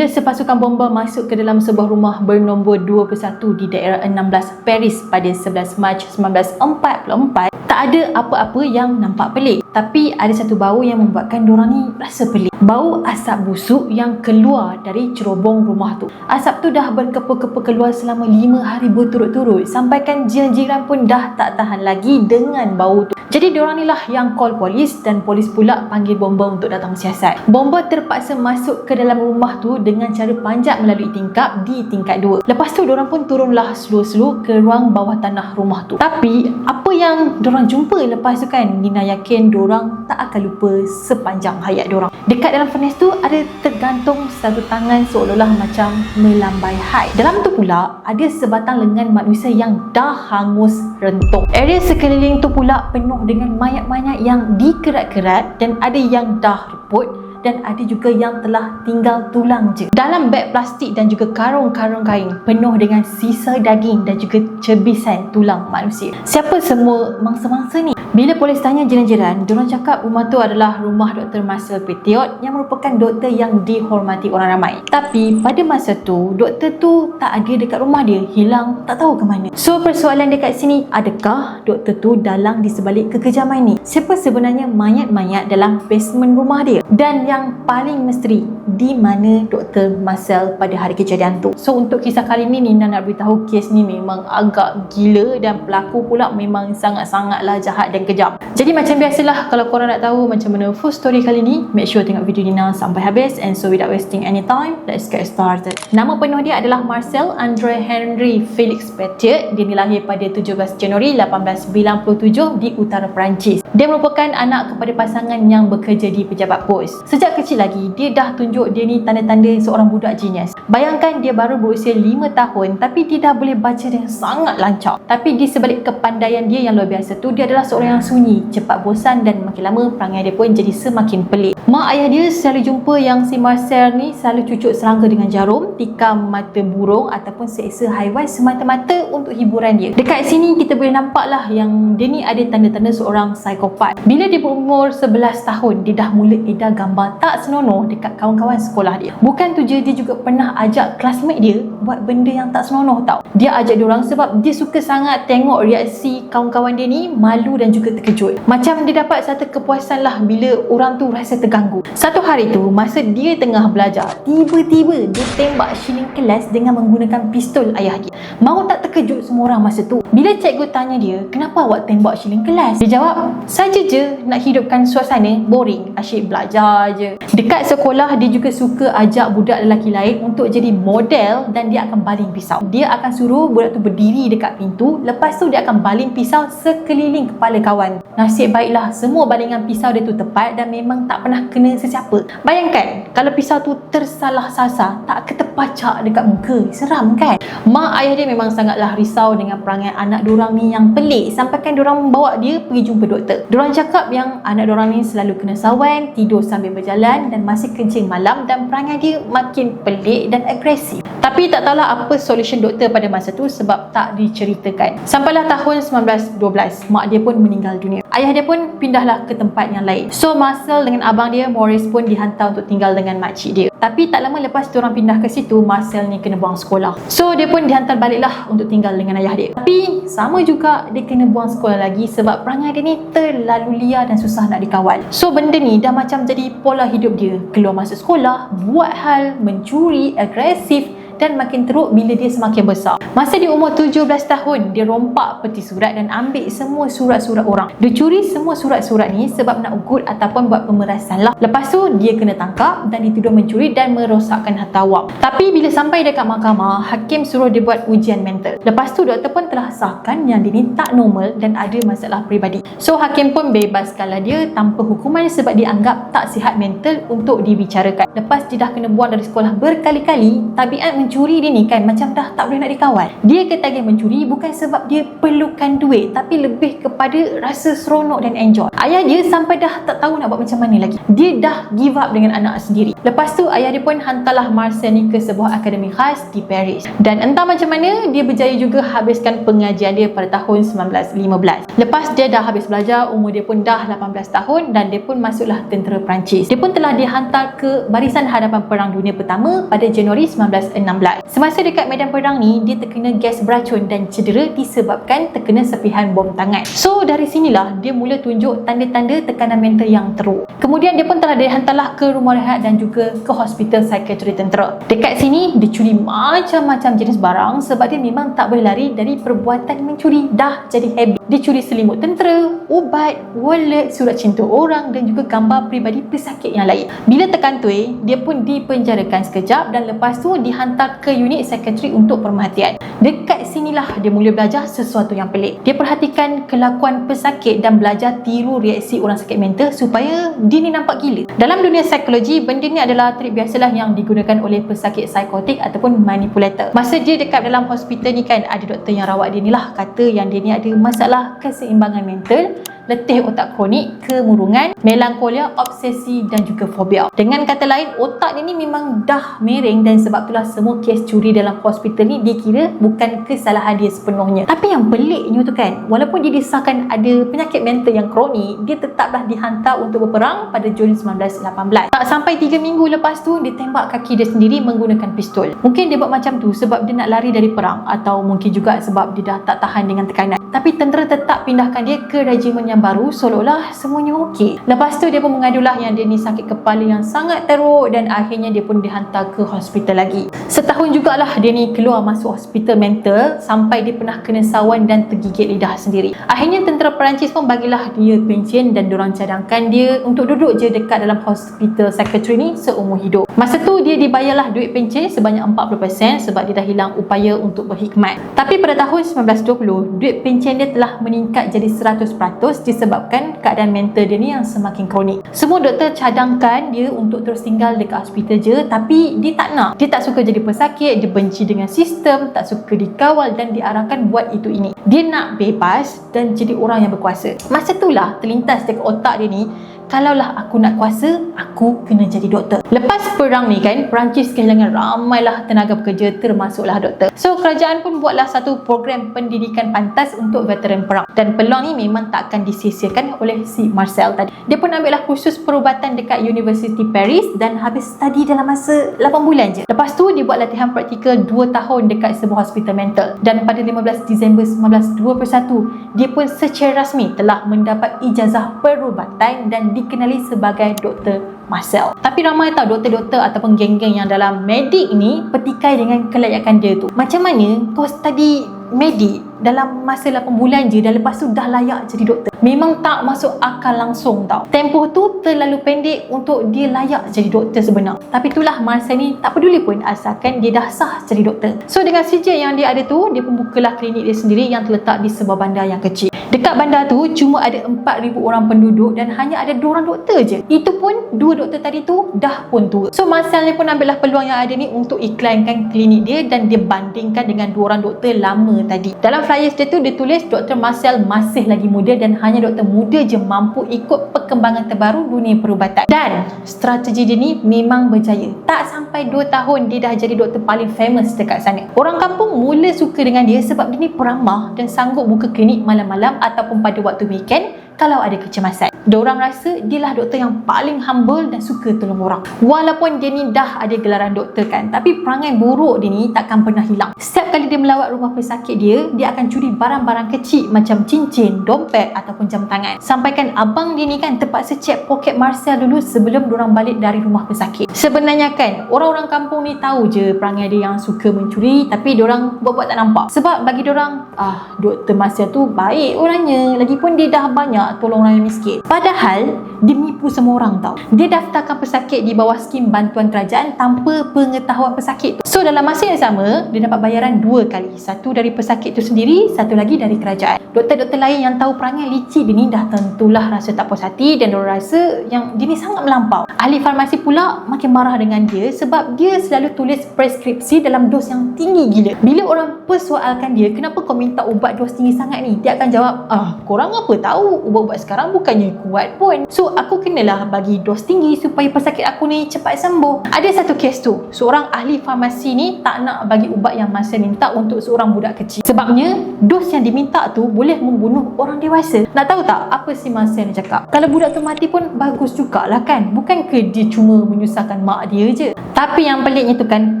Bila sepasukan bomba masuk ke dalam sebuah rumah bernombor 21 di daerah 16 Paris pada 11 Mac 1944, tak ada apa-apa yang nampak pelik. Tapi ada satu bau yang membuatkan diorang ni rasa pelik. Bau asap busuk yang keluar dari cerobong rumah tu. Asap tu dah berkepa-kepa keluar selama 5 hari berturut-turut. Sampaikan jiran-jiran pun dah tak tahan lagi dengan bau tu. Jadi diorang ni lah yang call polis dan polis pula panggil bomba untuk datang siasat. Bomba terpaksa masuk ke dalam rumah tu dengan cara panjat melalui tingkap di tingkat 2. Lepas tu diorang pun turunlah slow-slow ke ruang bawah tanah rumah tu. Tapi apa yang diorang jumpa lepas tu kan Nina yakin diorang tak akan lupa sepanjang hayat diorang. Dekat dalam furnace tu ada tergantung satu tangan seolah-olah macam melambai hai. Dalam tu pula ada sebatang lengan manusia yang dah hangus rentuk. Area sekeliling tu pula penuh dengan mayat-mayat yang dikerat-kerat dan ada yang dah reput dan ada juga yang telah tinggal tulang je. Dalam beg plastik dan juga karung-karung kain penuh dengan sisa daging dan juga cebisan tulang manusia. Siapa semua mangsa-mangsa ni? Bila polis tanya jiran-jiran, diorang cakap rumah tu adalah rumah Dr. Marcel Petiot yang merupakan doktor yang dihormati orang ramai. Tapi pada masa tu, doktor tu tak ada dekat rumah dia, hilang tak tahu ke mana. So persoalan dekat sini, adakah doktor tu dalang di sebalik kekejaman ni? Siapa sebenarnya mayat-mayat dalam basement rumah dia? Dan yang paling misteri, di mana Dr. Marcel pada hari kejadian tu? So untuk kisah kali ni, Nina nak beritahu kes ni memang agak gila dan pelaku pula memang sangat-sangatlah jahat dan kejam. Jadi macam biasalah kalau korang nak tahu macam mana full story kali ni, make sure tengok video Nina sampai habis and so without wasting any time, let's get started. Nama penuh dia adalah Marcel Andre Henry Felix Petier. Dia dilahir pada 17 Januari 1897 di utara Perancis. Dia merupakan anak kepada pasangan yang bekerja di pejabat pos. Sejak kecil lagi, dia dah tunjuk dia ni tanda-tanda seorang budak genius. Bayangkan dia baru berusia 5 tahun tapi dia dah boleh baca dengan sangat lancar. Tapi di sebalik kepandaian dia yang luar biasa tu, dia adalah seorang yang sunyi, cepat bosan dan makin lama perangai dia pun jadi semakin pelik. Mak ayah dia selalu jumpa yang si Marcel ni selalu cucuk serangga dengan jarum, tikam mata burung ataupun seksa haiwan semata-mata untuk hiburan dia. Dekat sini kita boleh nampak lah yang dia ni ada tanda-tanda seorang psikopat. Bila dia berumur 11 tahun, dia dah mula edar gambar tak senonoh dekat kawan-kawan sekolah dia. Bukan tu je, dia juga pernah ajak classmate dia buat benda yang tak senonoh tau. Dia ajak dia orang sebab dia suka sangat tengok reaksi kawan-kawan dia ni malu dan juga terkejut. Macam dia dapat satu kepuasan lah bila orang tu rasa terganggu. Satu hari tu, masa dia tengah belajar, tiba-tiba dia tembak shilling kelas dengan menggunakan pistol ayah dia. Mau tak terkejut semua orang masa tu? Bila cikgu tanya dia, kenapa awak tembak shilling kelas? Dia jawab, saja je nak hidupkan suasana, boring, asyik belajar je. Dekat sekolah, dia juga suka ajak budak lelaki lain untuk jadi model dan dia akan baling pisau. Dia akan suruh budak tu berdiri dekat pintu, lepas tu dia akan baling pisau sekeliling kepala kawan. Nasib baiklah semua balingan pisau dia tu tepat dan memang tak pernah kena sesiapa. Bayangkan kalau pisau tu tersalah sasar, tak ketepacak dekat muka. Seram kan? Mak ayah dia memang sangatlah risau dengan perangai anak diorang ni yang pelik sampaikan diorang bawa dia pergi jumpa doktor. Diorang cakap yang anak diorang ni selalu kena sawan, tidur sambil berjalan dan masih kencing malam dan perangai dia makin pelik dan agresif. Tapi tak tahulah apa solution doktor pada masa tu sebab tak diceritakan. Sampailah tahun 1912, mak dia pun meninggal dunia. Ayah dia pun pindahlah ke tempat yang lain. So Marcel dengan abang dia Morris pun dihantar untuk tinggal dengan makcik dia. Tapi tak lama lepas orang pindah ke situ, Marcel ni kena buang sekolah. So dia pun dihantar baliklah untuk tinggal dengan ayah dia. Tapi sama juga dia kena buang sekolah lagi sebab perangai dia ni terlalu liar dan susah nak dikawal. So benda ni dah macam jadi pola hidup dia. Keluar masuk sekolah, buat hal, mencuri, agresif, dan makin teruk bila dia semakin besar. Masa dia umur 17 tahun, dia rompak peti surat dan ambil semua surat-surat orang. Dia curi semua surat-surat ni sebab nak ugut ataupun buat pemerasan lah. Lepas tu, dia kena tangkap dan dituduh mencuri dan merosakkan harta awam. Tapi bila sampai dekat mahkamah, hakim suruh dia buat ujian mental. Lepas tu, doktor pun telah sahkan yang dia ni tak normal dan ada masalah peribadi. So, hakim pun bebaskanlah dia tanpa hukuman sebab dia anggap tak sihat mental untuk dibicarakan. Lepas dia dah kena buang dari sekolah berkali-kali, tabiat mencuri dia ni kan macam dah tak boleh nak dikawal. Dia ketagih mencuri bukan sebab dia perlukan duit tapi lebih kepada rasa seronok dan enjoy. Ayah dia sampai dah tak tahu nak buat macam mana lagi. Dia dah give up dengan anak sendiri. Lepas tu ayah dia pun hantarlah Marcel ni ke sebuah akademi khas di Paris. Dan entah macam mana dia berjaya juga habiskan pengajian dia pada tahun 1915. Lepas dia dah habis belajar, umur dia pun dah 18 tahun dan dia pun masuklah tentera Perancis. Dia pun telah dihantar ke barisan hadapan Perang Dunia Pertama pada Januari 1916. Semasa dekat medan perang ni, dia terkena gas beracun dan cedera disebabkan terkena sepihan bom tangan. So dari sinilah dia mula tunjuk tanda-tanda tekanan mental yang teruk. Kemudian dia pun telah dihantarlah ke rumah rehat dan juga ke hospital psikiatri tentera. Dekat sini dia curi macam-macam jenis barang sebab dia memang tak boleh lari dari perbuatan mencuri. Dah jadi habit. Dia curi selimut tentera, ubat, wallet, surat cinta orang dan juga gambar peribadi pesakit yang lain. Bila tekan tuai, dia pun dipenjarakan sekejap dan lepas tu dihantar ke unit psikiatri untuk pemerhatian. Dekat sinilah dia mula belajar sesuatu yang pelik. Dia perhatikan kelakuan pesakit dan belajar tiru reaksi orang sakit mental supaya dia ni nampak gila. Dalam dunia psikologi, benda ni adalah trik biasalah yang digunakan oleh pesakit psikotik ataupun manipulator. Masa dia dekat dalam hospital ni kan, ada doktor yang rawat dia ni lah kata yang dia ni ada masalah keseimbangan mental letih otak kronik, kemurungan, melankolia, obsesi dan juga fobia. Dengan kata lain, otak ni memang dah miring dan sebab itulah semua kes curi dalam hospital ni dikira bukan kesalahan dia sepenuhnya. Tapi yang peliknya tu kan, walaupun dia disahkan ada penyakit mental yang kronik, dia tetaplah dihantar untuk berperang pada Jun 1918. Tak sampai 3 minggu lepas tu, dia tembak kaki dia sendiri menggunakan pistol. Mungkin dia buat macam tu sebab dia nak lari dari perang atau mungkin juga sebab dia dah tak tahan dengan tekanan. Tapi tentera tetap pindahkan dia ke regimen yang baru seolah-olah semuanya okey. Lepas tu dia pun mengadulah yang dia ni sakit kepala yang sangat teruk dan akhirnya dia pun dihantar ke hospital lagi. Setahun jugalah dia ni keluar masuk hospital mental sampai dia pernah kena sawan dan tergigit lidah sendiri. Akhirnya tentera Perancis pun bagilah dia pension dan diorang cadangkan dia untuk duduk je dekat dalam hospital secretary ni seumur hidup. Masa tu dia dibayarlah duit pension sebanyak 40% sebab dia dah hilang upaya untuk berhikmat. Tapi pada tahun 1920, duit pension dia telah meningkat jadi 100% disebabkan keadaan mental dia ni yang semakin kronik. Semua doktor cadangkan dia untuk terus tinggal dekat hospital je tapi dia tak nak. Dia tak suka jadi pesakit, dia benci dengan sistem, tak suka dikawal dan diarahkan buat itu ini. Dia nak bebas dan jadi orang yang berkuasa. Masa itulah terlintas dekat otak dia ni kalaulah aku nak kuasa, aku kena jadi doktor. Lepas perang ni kan, Perancis kehilangan ramailah tenaga pekerja termasuklah doktor. So, kerajaan pun buatlah satu program pendidikan pantas untuk veteran perang. Dan peluang ni memang tak akan disisirkan oleh si Marcel tadi. Dia pun ambillah kursus perubatan dekat University Paris dan habis study dalam masa 8 bulan je. Lepas tu, dia buat latihan praktikal 2 tahun dekat sebuah hospital mental. Dan pada 15 Disember 1921, dia pun secara rasmi telah mendapat ijazah perubatan dan dikenali sebagai Dr. Marcel. Tapi ramai tahu doktor-doktor ataupun geng-geng yang dalam medik ni petikai dengan kelayakan dia tu. Macam mana kau study medik dalam masa 8 bulan je dan lepas tu dah layak jadi doktor. Memang tak masuk akal langsung tau. Tempoh tu terlalu pendek untuk dia layak jadi doktor sebenar. Tapi itulah Marcel ni tak peduli pun asalkan dia dah sah jadi doktor. So dengan sijil yang dia ada tu, dia pun bukalah klinik dia sendiri yang terletak di sebuah bandar yang kecil. Dekat bandar tu cuma ada 4,000 orang penduduk dan hanya ada 2 orang doktor je. Itu pun dua doktor tadi tu dah pun tua. So Marcel ni pun ambillah peluang yang ada ni untuk iklankan klinik dia dan dia bandingkan dengan dua orang doktor lama tadi. Dalam flyers dia tu dia tulis Dr. Marcel masih lagi muda dan hanya doktor muda je mampu ikut perkembangan terbaru dunia perubatan. Dan strategi dia ni memang berjaya. Tak sampai 2 tahun dia dah jadi doktor paling famous dekat sana. Orang kampung mula suka dengan dia sebab dia ni peramah dan sanggup buka klinik malam-malam ataupun pada waktu weekend kalau ada kecemasan. Diorang rasa dia lah doktor yang paling humble dan suka tolong orang. Walaupun dia ni dah ada gelaran doktor kan, tapi perangai buruk dia ni takkan pernah hilang. Setiap kali dia melawat rumah pesakit dia, dia akan curi barang-barang kecil macam cincin, dompet ataupun jam tangan. Sampaikan abang dia ni kan terpaksa cek poket Marcel dulu sebelum diorang balik dari rumah pesakit. Sebenarnya kan, orang-orang kampung ni tahu je perangai dia yang suka mencuri tapi diorang buat-buat tak nampak. Sebab bagi diorang, ah, doktor Marcel tu baik orangnya. Lagipun dia dah banyak nak tolong orang yang miskin. Padahal dia menipu semua orang tau. Dia daftarkan pesakit di bawah skim bantuan kerajaan tanpa pengetahuan pesakit tu. So dalam masa yang sama, dia dapat bayaran dua kali. Satu dari pesakit tu sendiri, satu lagi dari kerajaan. Doktor-doktor lain yang tahu perangai licik dia ni dah tentulah rasa tak puas hati dan dia rasa yang dia ni sangat melampau. Ahli farmasi pula makin marah dengan dia sebab dia selalu tulis preskripsi dalam dos yang tinggi gila. Bila orang persoalkan dia, kenapa kau minta ubat dos tinggi sangat ni? Dia akan jawab, ah korang apa tahu ubat-ubat sekarang bukannya kuat pun. So aku kenalah bagi dos tinggi supaya pesakit aku ni cepat sembuh. Ada satu kes tu, seorang ahli farmasi ni tak nak bagi ubat yang masa minta untuk seorang budak kecil. Sebabnya dos yang diminta tu boleh membunuh orang dewasa. Nak tahu tak apa si masa ni cakap? Kalau budak tu mati pun bagus jugalah kan? Bukan ke dia cuma menyusahkan mak dia je? Tapi yang peliknya tu kan,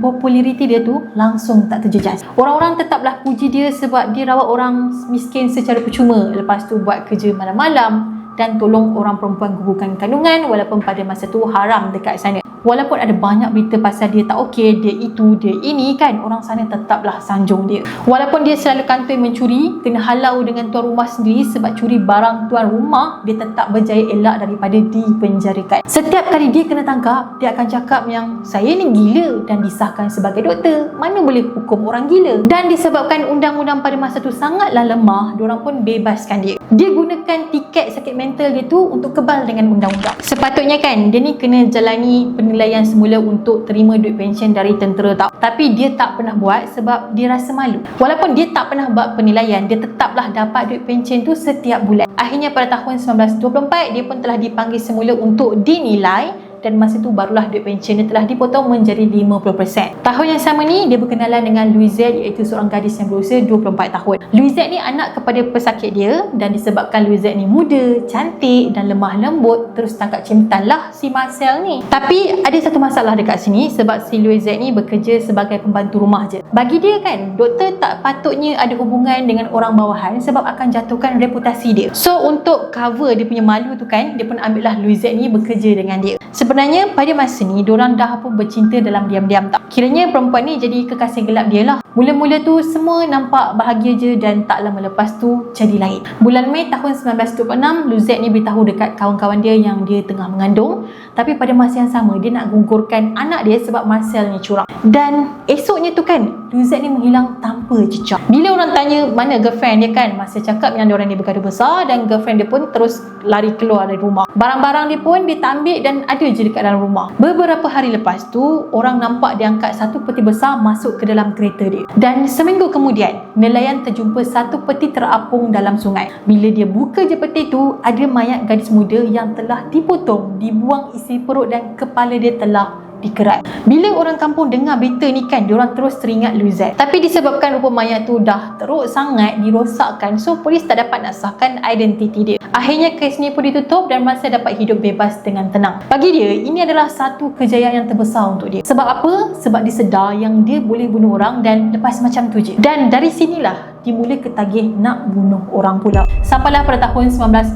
populariti dia tu langsung tak terjejas. Orang-orang tetaplah puji dia sebab dia rawat orang miskin secara percuma. Lepas tu buat kerja malam-malam dan tolong orang perempuan gugurkan kandungan walaupun pada masa tu haram dekat sana. Walaupun ada banyak berita pasal dia tak okey, dia itu, dia ini kan, orang sana tetaplah sanjung dia. Walaupun dia selalu kantoi mencuri, kena halau dengan tuan rumah sendiri sebab curi barang tuan rumah, dia tetap berjaya elak daripada dipenjarakan. Setiap kali dia kena tangkap, dia akan cakap yang saya ni gila dan disahkan sebagai doktor. Mana boleh hukum orang gila? Dan disebabkan undang-undang pada masa tu sangatlah lemah, diorang pun bebaskan dia. Dia gunakan tiket sakit mental dia tu untuk kebal dengan undang-undang. Sepatutnya kan, dia ni kena jalani penilaian semula untuk terima duit pension dari tentera tau. Tapi dia tak pernah buat sebab dia rasa malu. Walaupun dia tak pernah buat penilaian, dia tetaplah dapat duit pension tu setiap bulan. Akhirnya pada tahun 1924, dia pun telah dipanggil semula untuk dinilai dan masa tu barulah duit pension dia telah dipotong menjadi 50%. Tahun yang sama ni dia berkenalan dengan Louisette iaitu seorang gadis yang berusia 24 tahun. Louisette ni anak kepada pesakit dia dan disebabkan Louisette ni muda, cantik dan lemah lembut terus tangkap cinta lah si Marcel ni. Tapi ada satu masalah dekat sini sebab si Louisette ni bekerja sebagai pembantu rumah je. Bagi dia kan, doktor tak patutnya ada hubungan dengan orang bawahan sebab akan jatuhkan reputasi dia. So untuk cover dia punya malu tu kan, dia pun ambil lah Louisette ni bekerja dengan dia. Sebab Sebenarnya pada masa ni diorang dah pun bercinta dalam diam-diam tak. Kiranya perempuan ni jadi kekasih gelap dia lah. Mula-mula tu semua nampak bahagia je dan tak lama lepas tu jadi lain. Bulan Mei tahun 1926, Luzette ni beritahu dekat kawan-kawan dia yang dia tengah mengandung. Tapi pada masa yang sama dia nak gugurkan anak dia sebab Marcel ni curang. Dan esoknya tu kan, Luzette ni menghilang tanpa jejak. Bila orang tanya mana girlfriend dia kan, masa cakap yang diorang ni bergaduh besar dan girlfriend dia pun terus lari keluar dari rumah. Barang-barang dia pun dia tak ambil dan ada je dekat dalam rumah. Beberapa hari lepas tu, orang nampak dia angkat satu peti besar masuk ke dalam kereta dia. Dan seminggu kemudian, nelayan terjumpa satu peti terapung dalam sungai. Bila dia buka je peti tu, ada mayat gadis muda yang telah dipotong, dibuang isi perut dan kepala dia telah dikerat. Bila orang kampung dengar berita ni kan, diorang terus teringat Luzette. Tapi disebabkan rupa mayat tu dah teruk sangat, dirosakkan, so polis tak dapat nak sahkan identiti dia. Akhirnya kes ni pun ditutup dan masa dapat hidup bebas dengan tenang. Bagi dia, ini adalah satu kejayaan yang terbesar untuk dia. Sebab apa? Sebab dia sedar yang dia boleh bunuh orang dan lepas macam tu je. Dan dari sinilah dimula ketagih nak bunuh orang pula. Sampailah pada tahun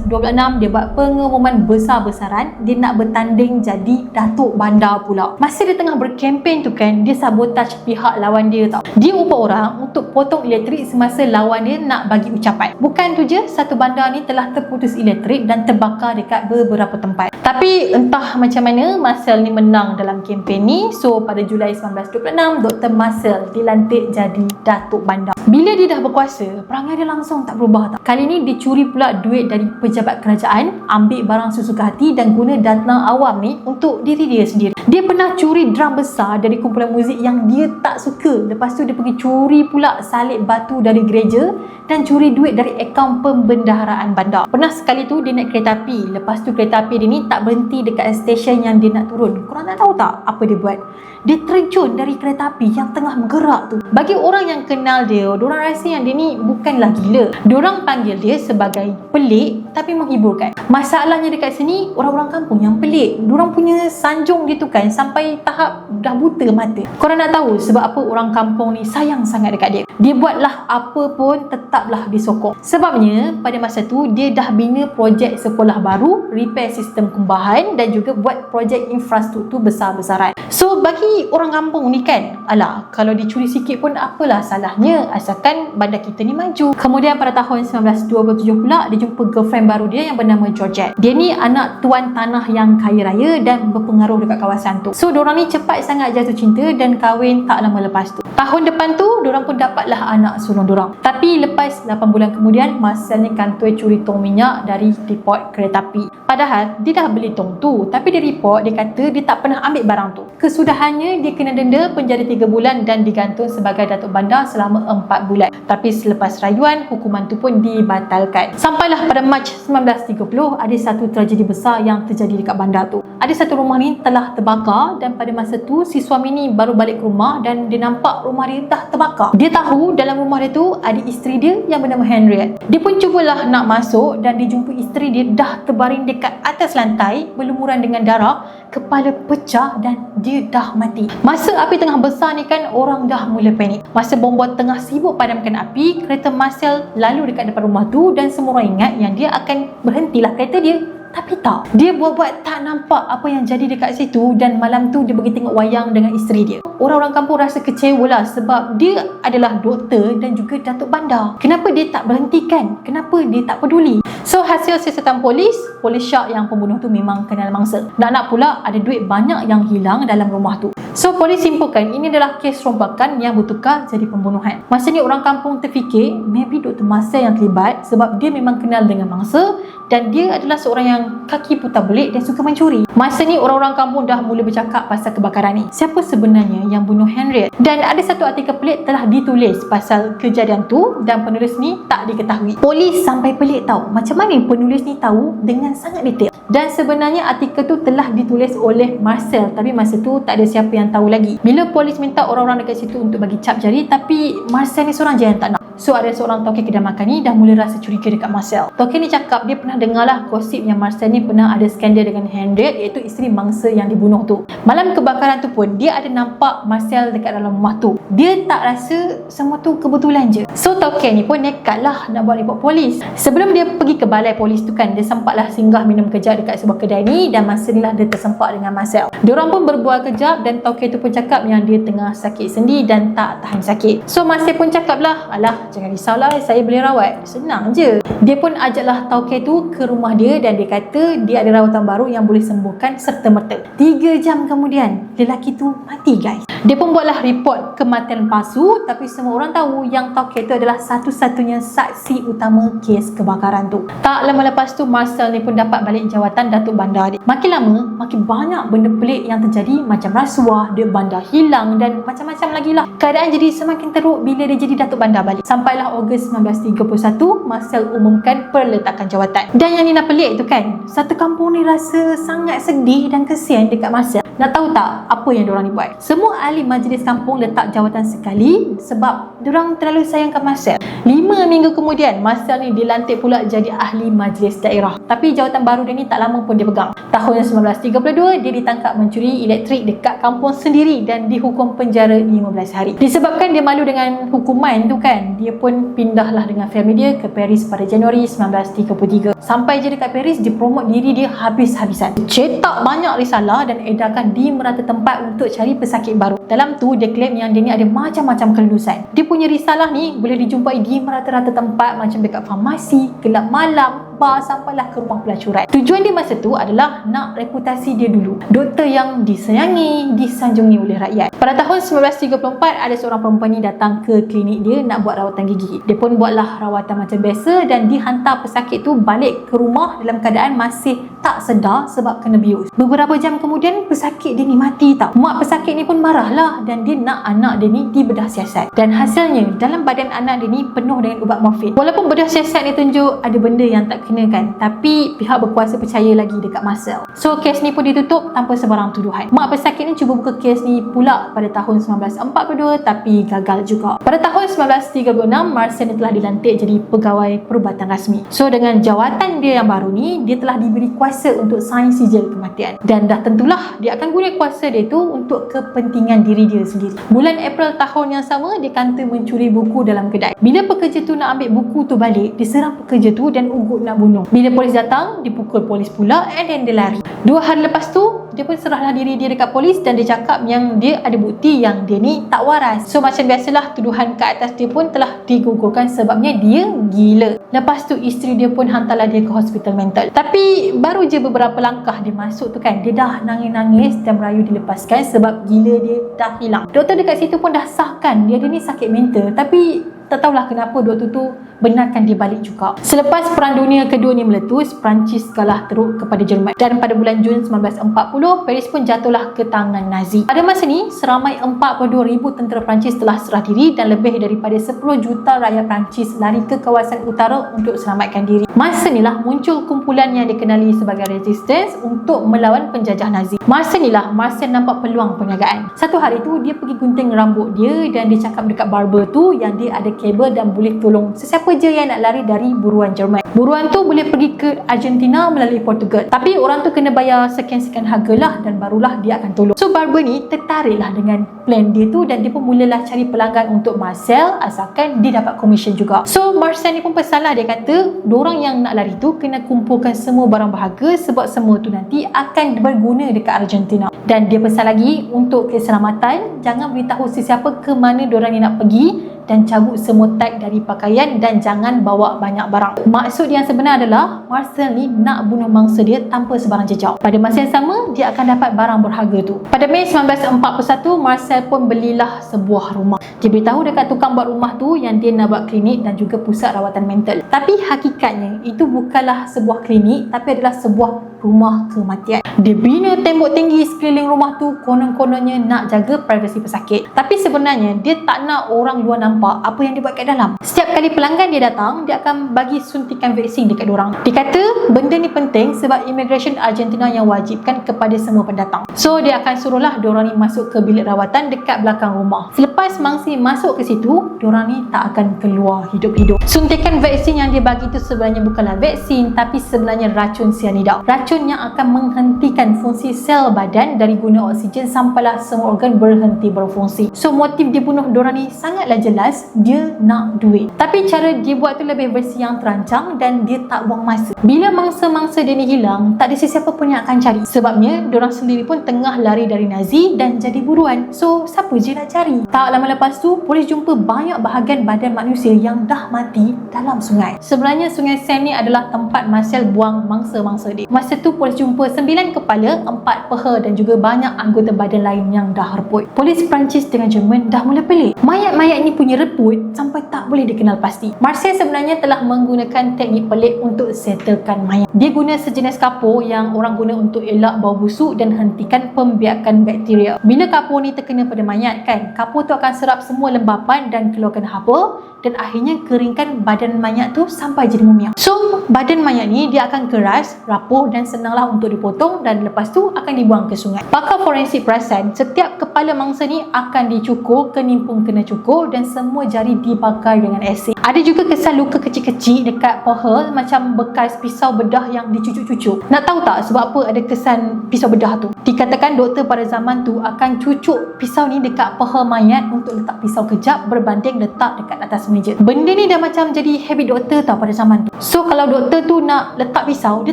1926 dia buat pengumuman besar-besaran dia nak bertanding jadi Datuk Bandar pula. Masa dia tengah berkempen tu kan dia sabotaj pihak lawan dia tau. Dia upah orang untuk potong elektrik semasa lawan dia nak bagi ucapan. Bukan tu je satu bandar ni telah terputus elektrik dan terbakar dekat beberapa tempat. Tapi entah macam mana Marcel ni menang dalam kempen ni. So pada Julai 1926 Dr. Marcel dilantik jadi Datuk Bandar. Bila dia dah berkuasa, perangai dia langsung tak berubah tak. Kali ni dia curi pula duit dari pejabat kerajaan, ambil barang sesuka hati dan guna dana awam ni untuk diri dia sendiri. Dia pernah curi drum besar dari kumpulan muzik yang dia tak suka. Lepas tu dia pergi curi pula salib batu dari gereja dan curi duit dari akaun pembendaharaan bandar. Pernah sekali tu dia naik kereta api. Lepas tu kereta api dia ni tak berhenti dekat stesen yang dia nak turun. Korang nak tahu tak apa dia buat? Dia terjun dari kereta api yang tengah bergerak tu. Bagi orang yang kenal dia, diorang rasa yang dia ni bukanlah gila. Diorang panggil dia sebagai pelik tapi menghiburkan. Masalahnya dekat sini, orang-orang kampung yang pelik. Diorang punya sanjung dia tu kan sampai tahap dah buta mata. Korang nak tahu sebab apa orang kampung ni sayang sangat dekat dia. Dia buatlah apa pun tetaplah disokong. Sebabnya pada masa tu dia dah bina projek sekolah baru, repair sistem kumbahan dan juga buat projek infrastruktur besar-besaran. So bagi orang kampung ni kan, alah kalau dicuri sikit pun apalah salahnya asalkan bandar dah kita ni maju. Kemudian pada tahun 1927 pula dia jumpa girlfriend baru dia yang bernama Georgette. Dia ni anak tuan tanah yang kaya raya dan berpengaruh dekat kawasan tu. So diorang ni cepat sangat jatuh cinta dan kahwin tak lama lepas tu. Tahun depan tu diorang pun dapatlah anak sulung diorang. Tapi lepas 8 bulan kemudian ni kantoi curi tong minyak dari depot kereta api. Padahal dia dah beli tong tu tapi dia report dia kata dia tak pernah ambil barang tu. Kesudahannya dia kena denda penjara 3 bulan dan digantung sebagai datuk bandar selama 4 bulan. Tapi selepas rayuan, hukuman tu pun dibatalkan. Sampailah pada Mac 1930, ada satu tragedi besar yang terjadi dekat bandar tu. Ada satu rumah ni telah terbakar dan pada masa tu si suami ni baru balik ke rumah dan dia nampak rumah dia dah terbakar. Dia tahu dalam rumah dia tu ada isteri dia yang bernama Henriette. Dia pun cubalah nak masuk dan dia jumpa isteri dia dah terbaring dekat atas lantai berlumuran dengan darah, kepala pecah dan dia dah mati. Masa api tengah besar ni kan orang dah mula panik. Masa bomba tengah sibuk padamkan api, kereta Marcel lalu dekat depan rumah tu dan semua orang ingat yang dia akan berhentilah kereta dia tapi tak. Dia buat-buat tak nampak apa yang jadi dekat situ dan malam tu dia pergi tengok wayang dengan isteri dia. Orang-orang kampung rasa kecewa lah sebab dia adalah doktor dan juga datuk bandar. Kenapa dia tak berhentikan? Kenapa dia tak peduli? So hasil siasatan polis, polis syak yang pembunuh tu memang kenal mangsa. Nak-nak pula ada duit banyak yang hilang dalam rumah tu. So polis simpulkan ini adalah kes rombakan yang bertukar jadi pembunuhan. Masa ni orang kampung terfikir maybe Dr. Marcel yang terlibat sebab dia memang kenal dengan mangsa dan dia adalah seorang yang kaki putar belik dan suka mencuri. Masa ni orang-orang kampung dah mula bercakap pasal kebakaran ni. Siapa sebenarnya yang bunuh Henriette? Dan ada satu artikel pelik telah ditulis pasal kejadian tu dan penulis ni tak diketahui. Polis sampai pelik tahu macam mana penulis ni tahu dengan sangat detail. Dan sebenarnya artikel tu telah ditulis oleh Marcel tapi masa tu tak ada siapa yang tahu lagi. Bila polis minta orang-orang dekat situ untuk bagi cap jari tapi Marcel ni seorang je yang tak nak. So ada seorang token kedai makan ni dah mula rasa curiga dekat Marcel. Token ni cakap dia pernah dengar lah gosip yang Marcel ni pernah ada skandal dengan Henriette iaitu isteri mangsa yang dibunuh tu. Malam kebakaran tu pun dia ada nampak Marcel dekat dalam rumah tu. Dia tak rasa semua tu kebetulan je. So token ni pun nekat lah nak buat report polis. Sebelum dia pergi ke balai polis tu kan dia sempatlah singgah minum kejap dekat sebuah kedai ni dan masa ni lah dia tersempat dengan Marcel. Diorang pun berbual kejap dan token tu pun cakap yang dia tengah sakit sendi dan tak tahan sakit. So Marcel pun cakap lah alah jangan risaulah saya boleh rawat. Senang je. Dia pun ajaklah tauke tu ke rumah dia dan dia kata dia ada rawatan baru yang boleh sembuhkan serta merta. 3 jam kemudian lelaki tu mati guys. Dia pun buatlah report kematian palsu tapi semua orang tahu yang tauke tu adalah satu-satunya saksi utama kes kebakaran tu. Tak lama lepas tu Marcel ni pun dapat balik jawatan Datuk Bandar dia makin lama makin banyak benda pelik yang terjadi macam rasuah dia bandar hilang dan macam-macam lagi lah. Keadaan jadi semakin teruk bila dia jadi Datuk Bandar balik. Sampailah Ogos 1931 Marcel umumkan perletakan jawatan. Dan yang ni nak pelik tu kan, satu kampung ni rasa sangat sedih dan kesian dekat Marcel. Nak tahu tak apa yang diorang ni buat? Semua ahli majlis kampung letak jawatan sekali sebab diorang terlalu sayangkan Marcel. Lima minggu kemudian, Marcel ni dilantik pula jadi ahli majlis daerah. Tapi jawatan baru dia ni tak lama pun dia pegang. Tahun 1932, dia ditangkap mencuri elektrik dekat kampung sendiri dan dihukum penjara 15 hari. Disebabkan dia malu dengan hukuman tu kan, dia pun pindahlah dengan family dia ke Paris pada Januari 1933. Sampai je dekat Paris, dia promote diri dia habis-habisan. Cetak banyak risalah dan edarkan di merata tempat untuk cari pesakit baru. Dalam tu dia claim yang dia ni ada macam-macam kelulusan. Dia punya risalah ni boleh dijumpai di merata-rata tempat macam dekat farmasi, kelab malam, bar sampailah ke rumah pelacuran. Tujuan dia masa tu adalah nak reputasi dia dulu. Doktor yang disayangi, disanjungi oleh rakyat. Pada tahun 1934 ada seorang perempuan ni datang ke klinik dia nak buat rawatan gigi. Dia pun buatlah rawatan macam biasa dan dihantar pesakit tu balik ke rumah dalam keadaan masih tak sedar sebab kena bius. Beberapa jam kemudian pesakit dia ni mati tau. Mak pesakit ni pun marahlah dan dia nak anak dia ni dibedah siasat. Dan hasilnya dalam badan anak dia ni penuh dengan ubat morfin. Walaupun bedah siasat ni tunjuk ada benda yang tak kena kan tapi pihak berkuasa percaya lagi dekat Marcel so kes ni pun ditutup tanpa sebarang tuduhan mak pesakit ni cuba buka kes ni pula pada tahun 1942 tapi gagal juga pada tahun 1936 Marcel ni telah dilantik jadi pegawai perubatan rasmi so dengan jawatan dia yang baru ni dia telah diberi kuasa untuk sign sijil kematian dan dah tentulah dia akan guna kuasa dia tu untuk kepentingan diri dia sendiri bulan April tahun yang sama dia kata mencuri buku dalam kedai bila pekerja tu nak ambil buku tu balik diserang pekerja tu dan ugut nak bunuh. Bila polis datang, dipukul polis pula and then dia lari. Dua hari lepas tu, dia pun serahlah diri dia dekat polis dan dia cakap yang dia ada bukti yang dia ni tak waras. So macam biasalah tuduhan ke atas dia pun telah digugurkan sebabnya dia gila. Lepas tu isteri dia pun hantarlah dia ke hospital mental. Tapi baru je beberapa langkah dia masuk tu kan, dia dah nangis-nangis dan merayu dilepaskan sebab gila dia dah hilang. Doktor dekat situ pun dah sahkan dia, dia ni sakit mental. Tapi tak tahulah kenapa doktor tu benarkan dia balik juga. Selepas Perang Dunia Kedua ni meletus, Perancis kalah teruk kepada Jerman. Dan pada bulan Jun 1940, Paris pun jatuhlah ke tangan Nazi. Pada masa ni, seramai 42,000 tentera Perancis telah serah diri dan lebih daripada 10 juta rakyat Perancis lari ke kawasan utara untuk selamatkan diri. Masa inilah muncul kumpulan yang dikenali sebagai Resistance untuk melawan penjajah Nazi. Masa inilah Marcel nampak peluang perniagaan. Satu hari tu, dia pergi gunting rambut dia dan dia cakap dekat barber tu yang dia ada kabel dan boleh tolong sesiapa je yang nak lari dari buruan Jerman. Buruan tu boleh pergi ke Argentina melalui Portugal. Tapi orang tu kena bayar sekian-sekian harga lah dan barulah dia akan tolong. So Barber ni tertariklah dengan plan dia tu dan dia pun mulalah cari pelanggan untuk Marcel asalkan dia dapat komisen juga. So Marcel ni pun pesalah dia kata orang yang nak lari tu kena kumpulkan semua barang berharga sebab semua tu nanti akan berguna dekat Argentina. Dan dia pesan lagi untuk keselamatan jangan beritahu sesiapa ke mana orang ni nak pergi dan cabut semua tag dari pakaian dan jangan bawa banyak barang. Maksud yang sebenar adalah Marcel ni nak bunuh mangsa dia tanpa sebarang jejak. Pada masa yang sama, dia akan dapat barang berharga tu. Pada Mei 1941, Marcel pun belilah sebuah rumah. Dia beritahu dekat tukang buat rumah tu yang dia nak buat klinik dan juga pusat rawatan mental. Tapi hakikatnya, itu bukanlah sebuah klinik tapi adalah sebuah rumah kematian. Dia bina tembok tinggi sekeliling rumah tu konon-kononnya nak jaga privasi pesakit. Tapi sebenarnya dia tak nak orang luar nampak apa yang dia buat kat dalam. Setiap kali pelanggan dia datang, dia akan bagi suntikan vaksin dekat orang. Dia kata benda ni penting sebab immigration Argentina yang wajibkan kepada semua pendatang. So dia akan suruhlah diorang ni masuk ke bilik rawatan dekat belakang rumah. Selepas mangsi masuk ke situ, diorang ni tak akan keluar hidup-hidup. Suntikan vaksin yang dia bagi tu sebenarnya bukanlah vaksin tapi sebenarnya racun cyanida. Racun yang akan menghentikan fungsi sel badan dari guna oksigen sampailah semua organ berhenti berfungsi. So motif dia bunuh diorang ni sangatlah jelas dia nak duit. Tapi cara dia buat tu lebih versi yang terancang dan dia tak buang masa. Bila mangsa-mangsa dia ni hilang, tak ada sesiapa pun yang akan cari. Sebabnya diorang sendiri pun tengah lari dari Nazi dan jadi buruan. So siapa je nak cari? Tak lama lepas tu, polis jumpa banyak bahagian badan manusia yang dah mati dalam sungai. Sebenarnya sungai Sen ni adalah tempat Marcel buang mangsa-mangsa dia. Masa tu polis jumpa sembilan kepala, empat peha dan juga banyak anggota badan lain yang dah reput. Polis Perancis dengan Jerman dah mula pelik. Mayat-mayat ni punya reput sampai tak boleh dikenal pasti. Marcel sebenarnya telah menggunakan teknik pelik untuk settlekan mayat. Dia guna sejenis kapur yang orang guna untuk elak bau busuk dan hentikan pembiakan bakteria. Bila kapur ni terkena pada mayat kan, kapur tu akan serap semua lembapan dan keluarkan haba dan akhirnya keringkan badan mayat tu sampai jadi mumia. So, badan mayat ni dia akan keras, rapuh dan senanglah untuk dipotong dan lepas tu akan dibuang ke sungai. Pakar forensik perasan, setiap kepala mangsa ni akan dicukur, kenimpung kena cukur dan semua jari dibakar dengan asid. Ada juga kesan luka kecil-kecil dekat paha macam bekas pisau bedah yang dicucuk-cucuk. Nak tahu tak sebab apa ada kesan pisau bedah tu? Dikatakan doktor pada zaman tu akan cucuk pisau ni dekat paha mayat untuk letak pisau kejap berbanding letak dekat atas meja. Benda ni dah macam jadi habit doktor tau pada zaman tu. So kalau doktor tu nak letak pisau, dia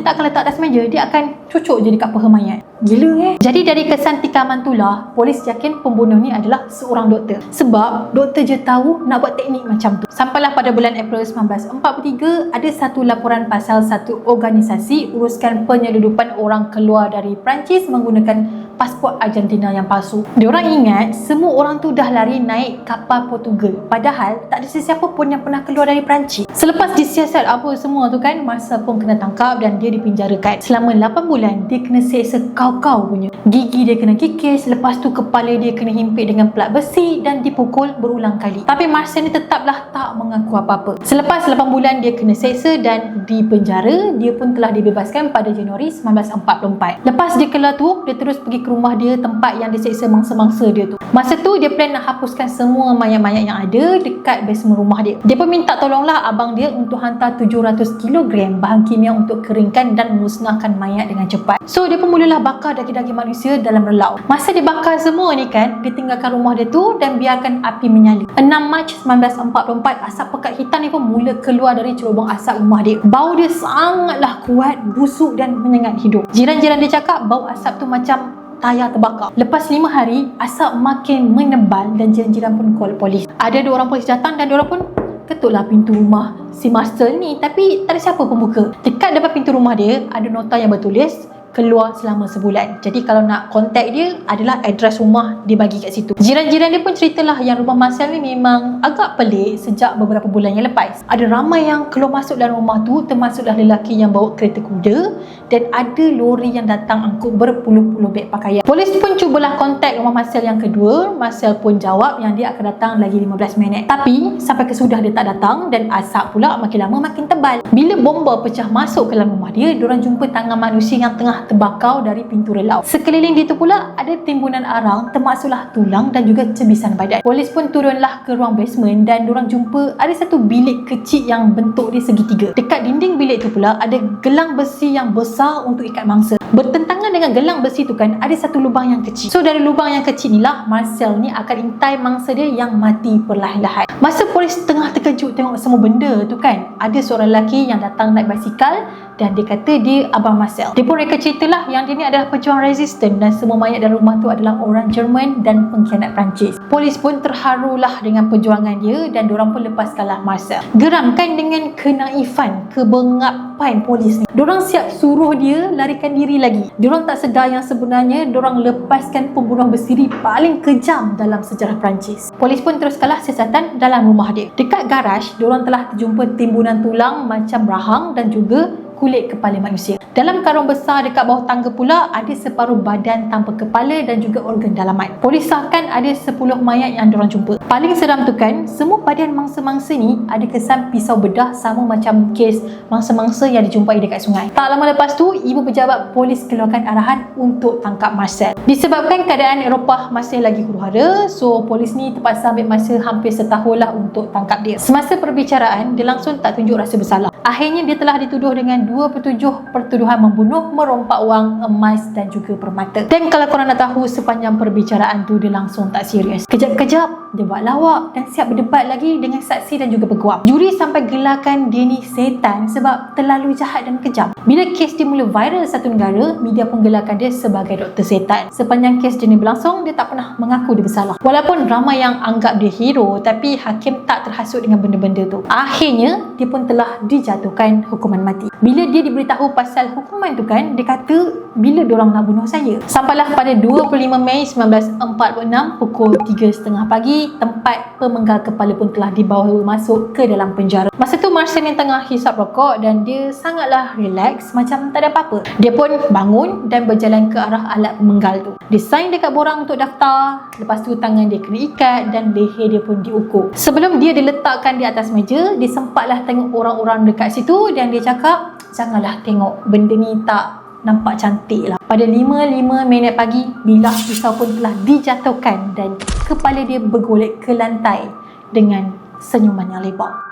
tak akan letak atas meja, dia akan cucuk je dekat paha mayat. Gila eh. Jadi dari kesan tikaman tu lah, polis yakin pembunuh ni adalah seorang doktor. Sebab doktor je tahu nak buat teknik macam tu. Sampailah pada bulan April 1943, ada satu laporan pasal satu organisasi uruskan penyeludupan orang keluar dari Perancis menggunakan pasport Argentina yang palsu. Diorang ingat semua orang tu dah lari naik kapal Portugal. Padahal tak ada sesiapa pun yang pernah keluar dari Perancis. Selepas disiasat apa semua tu kan, masa pun kena tangkap dan dia dipenjarakan. Selama 8 bulan, dia kena seksa kau-kau punya. Gigi dia kena kikis, lepas tu kepala dia kena himpit dengan pelat besi dan dipukul berulang kali. Tapi Marcel ni tetaplah tak mengaku apa-apa. Selepas 8 bulan dia kena seksa dan di penjara, dia pun telah dibebaskan pada Januari 1944. Lepas dia keluar tu, dia terus pergi ke rumah dia tempat yang dia seksa mangsa-mangsa dia tu. Masa tu dia plan nak hapuskan semua mayat-mayat yang ada dekat basement rumah dia. Dia pun minta tolonglah abang dia untuk hantar 700 kg bahan kimia untuk keringkan dan musnahkan mayat dengan cepat. So dia pun mulalah bakar daging-daging manusia dalam relau. Masa dia bakar semua ni kan, dia tinggalkan rumah dia tu dan biarkan api menyala. 6 Mac 1944, asap pekat hitam ni pun mula keluar dari cerobong asap rumah dia. Bau dia sangatlah kuat, busuk dan menyengat hidup. Jiran-jiran dia cakap bau asap tu macam tayar terbakar. Lepas lima hari, asap makin menebal dan jiran-jiran pun call polis. Ada dua orang polis datang dan dua orang pun ketuklah pintu rumah si Marcel ni tapi tak ada siapa pun buka. Dekat depan pintu rumah dia, ada nota yang bertulis keluar selama sebulan. Jadi kalau nak contact dia adalah address rumah dia bagi kat situ. Jiran-jiran dia pun ceritalah yang rumah Marcel ni memang agak pelik sejak beberapa bulan yang lepas. Ada ramai yang keluar masuk dalam rumah tu termasuklah lelaki yang bawa kereta kuda dan ada lori yang datang angkut berpuluh-puluh beg pakaian. Polis pun cubalah contact rumah Marcel yang kedua. Marcel pun jawab yang dia akan datang lagi 15 minit. Tapi sampai kesudah dia tak datang dan asap pula makin lama makin tebal. Bila bomba pecah masuk ke dalam rumah dia, diorang jumpa tangan manusia yang tengah terbakau dari pintu relau. Sekeliling dia tu pula ada timbunan arang termasuklah tulang dan juga cebisan badan. Polis pun turunlah ke ruang basement dan diorang jumpa ada satu bilik kecil yang bentuk dia segitiga. Dekat dinding bilik tu pula ada gelang besi yang besar untuk ikat mangsa. Bertentangan dengan gelang besi tu kan ada satu lubang yang kecil. So dari lubang yang kecil ni lah Marcel ni akan intai mangsa dia yang mati perlahan-lahan. Masa polis tengah terkejut tengok semua benda tu kan ada seorang lelaki yang datang naik basikal dan dia kata dia Abang Marcel. Dia pun reka ceritalah yang dia ni adalah pejuang resisten dan semua mayat dalam rumah tu adalah orang Jerman dan pengkhianat Perancis. Polis pun terharulah dengan perjuangan dia dan diorang pun lepaskanlah Marcel. Geram kan dengan kenaifan, kebengapan polis ni. Diorang siap suruh dia larikan diri lagi. Diorang tak sedar yang sebenarnya diorang lepaskan pembunuh bersiri paling kejam dalam sejarah Perancis. Polis pun terus kalah siasatan dalam rumah dia. Dekat garaj, diorang telah terjumpa timbunan tulang macam rahang dan juga kulit kepala manusia. Dalam karung besar dekat bawah tangga pula ada separuh badan tanpa kepala dan juga organ dalaman. Polis sahkan ada 10 mayat yang diorang jumpa. Paling seram tu kan, semua badan mangsa-mangsa ni ada kesan pisau bedah sama macam kes mangsa-mangsa yang dijumpai dekat sungai. Tak lama lepas tu, ibu pejabat polis keluarkan arahan untuk tangkap Marcel. Disebabkan keadaan Eropah masih lagi huru-hara, so polis ni terpaksa ambil masa hampir setahun lah untuk tangkap dia. Semasa perbicaraan, dia langsung tak tunjuk rasa bersalah. Akhirnya dia telah dituduh dengan 27 pertuduhan membunuh, merompak wang, emas dan juga permata. Dan kalau korang nak tahu sepanjang perbicaraan tu dia langsung tak serius. Kejap-kejap dia buat lawak dan siap berdebat lagi dengan saksi dan juga peguam. Juri sampai gelarkan dia ni setan sebab terlalu jahat dan kejam. Bila kes dia mula viral satu negara, media pun gelarkan dia sebagai doktor setan. Sepanjang kes dia ni berlangsung, dia tak pernah mengaku dia bersalah. Walaupun ramai yang anggap dia hero, tapi hakim tak terhasut dengan benda-benda tu. Akhirnya, dia pun telah dijatuhkan hukuman mati. Bila dia diberitahu pasal hukuman tu kan, dia kata bila diorang nak bunuh saya. Sampailah pada 25 Mei 1946 pukul 3.30 pagi, tempat pemenggal kepala pun telah dibawa masuk ke dalam penjara. Masa tu Marcel yang tengah hisap rokok dan dia sangatlah relax macam tak ada apa-apa. Dia pun bangun dan berjalan ke arah alat pemenggal tu. Dia sign dekat borang untuk daftar, lepas tu tangan dia kena ikat dan leher dia pun diukur. Sebelum dia diletakkan di atas meja, dia sempatlah tengok orang-orang dekat situ dan dia cakap, janganlah tengok benda ni tak nampak cantik lah. Pada 5-5 minit pagi, bilah pisau pun telah dijatuhkan dan kepala dia bergolek ke lantai dengan senyuman yang lebar.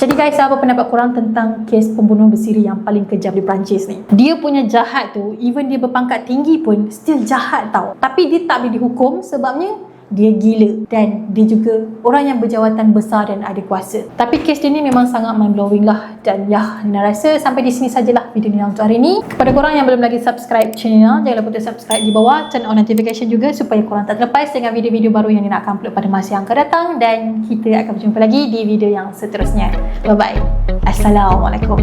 Jadi guys, apa pendapat korang tentang kes pembunuh bersiri yang paling kejam di Perancis ni? Dia punya jahat tu, even dia berpangkat tinggi pun still jahat tau. Tapi dia tak boleh dihukum sebabnya dia gila dan dia juga orang yang berjawatan besar dan ada kuasa. Tapi kes dia ni memang sangat mind blowing lah dan ya, nak rasa sampai di sini sajalah video ni untuk hari ni. Kepada korang yang belum lagi subscribe channel, jangan lupa subscribe di bawah, turn on notification juga supaya korang tak terlepas dengan video-video baru yang ni nak akan upload pada masa yang akan datang dan kita akan berjumpa lagi di video yang seterusnya. Bye bye. Assalamualaikum.